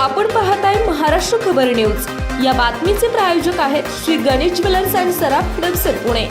आपण पाहताय महाराष्ट्र खबर न्यूज. या बातमीचे प्रायोजक आहेत श्री गणेश ज्वेलर्स अँड सराफ हडपसर पुणे.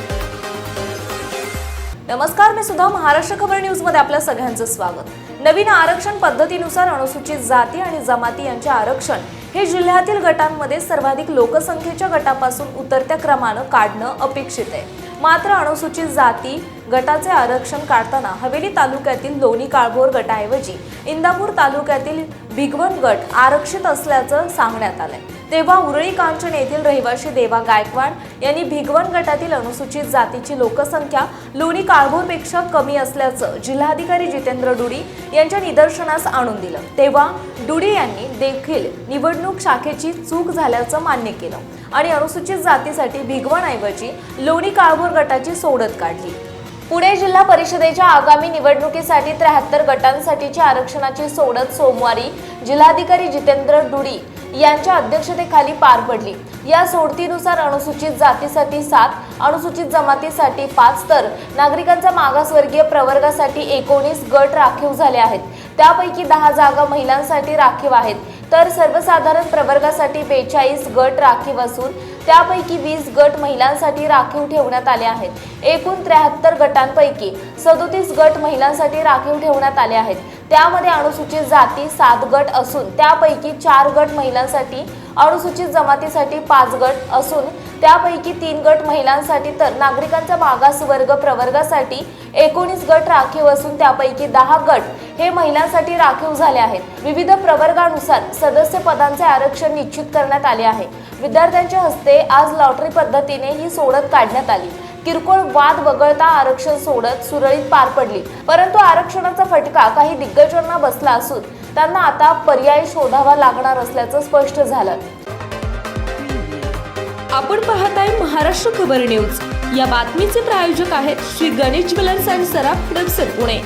नमस्कार मी सुद्धा महाराष्ट्र खबर न्यूजमध्ये आपल्या सगळ्यांचं स्वागत. नवीन आरक्षण पद्धतीनुसार अनुसूचित जाती आणि जमाती यांचे आरक्षण हे जिल्ह्यातील गटांमध्ये सर्वाधिक लोकसंख्येच्या गटापासून उतरत्या क्रमानं काढणं अपेक्षित आहे. मात्र अनुसूचित जाती गटाचे आरक्षण काढताना हवेली तालुक्यातील लोणी काळभोर गटाऐवजी इंदापूर तालुक्यातील भिगवण गट आरक्षित असल्याचं सांगण्यात आलंय. तेव्हा उरळी कांचन येथील रहिवासी देवा गायकवाड यांनी भिगवण गटातील अनुसूचित जातीची लोकसंख्या लोणी काळभोरपेक्षा कमी असल्याचं जिल्हाधिकारी जितेंद्र डुडी यांच्या निदर्शनास आणून दिलं. तेव्हा डुडी यांनी देखील निवडणूक शाखेची चूक झाल्याचं मान्य केलं आणि अनुसूचित जातीसाठी भिगवणऐवजी लोणी काळभोर गटाची सोडत काढली. पुणे जिल्हा परिषदेच्या आगामी निवडणुकीसाठी त्र्याहत्तर गटांसाठीची आरक्षणाची सोडत सोमवारी जिल्हाधिकारी जितेंद्र डुडी यांच्या अध्यक्षतेखाली पार पडली. या सोडतीनुसार अनुसूचित जातीसाठी सात अनुसूचित जमातीसाठी पाच तर नागरिकांचा मागासवर्गीय प्रवर्गासाठी एकोणीस गट राखीव झाले आहेत. त्यापैकी दहा जागा महिलांसाठी राखीव आहेत. तर सर्वसाधारण प्रवर्गासाठी बेचाळीस गट राखीव असून त्यापैकी वीस गट महिलांसाठी राखीव ठेवण्यात आले आहेत. एकूण त्र्याहत्तर गटांपैकी सदोतीस गट महिलांसाठी राखीव ठेवण्यात आले आहेत. त्यामध्ये अनुसूचित जाती सात गट असून त्यापैकी चार गट महिलांसाठी अनुसूचित जमातीसाठी पाच गट असून त्यापैकी तीन गट महिलांसाठी तर नागरिकांचा मागास वर्ग प्रवर्गासाठी एकोणीस गट राखीव असून त्यापैकी दहा गट हे महिलांसाठी राखीव झाले आहेत. विविध प्रवर्गानुसार सदस्य पदांचे आरक्षण निश्चित करण्यात आले आहे. विद्यार्थ्यांच्या हस्ते आज लॉटरी पद्धतीने ही सोडत काढण्यात आली. किरकोळ वाद वगळता आरक्षण सोडत सुरळीत पार पडली. परंतु आरक्षणाचा फटका काही दिग्गजांना बसला असून त्यांना आता पर्याय शोधावा लागणार असल्याचं स्पष्ट झालं. आपण पाहत आहे महाराष्ट्र खबर न्यूज. या बातमीचे प्रायोजक आहेत श्री गणेश ज्वेलर्स अँड सराफ हडपसर पुणे.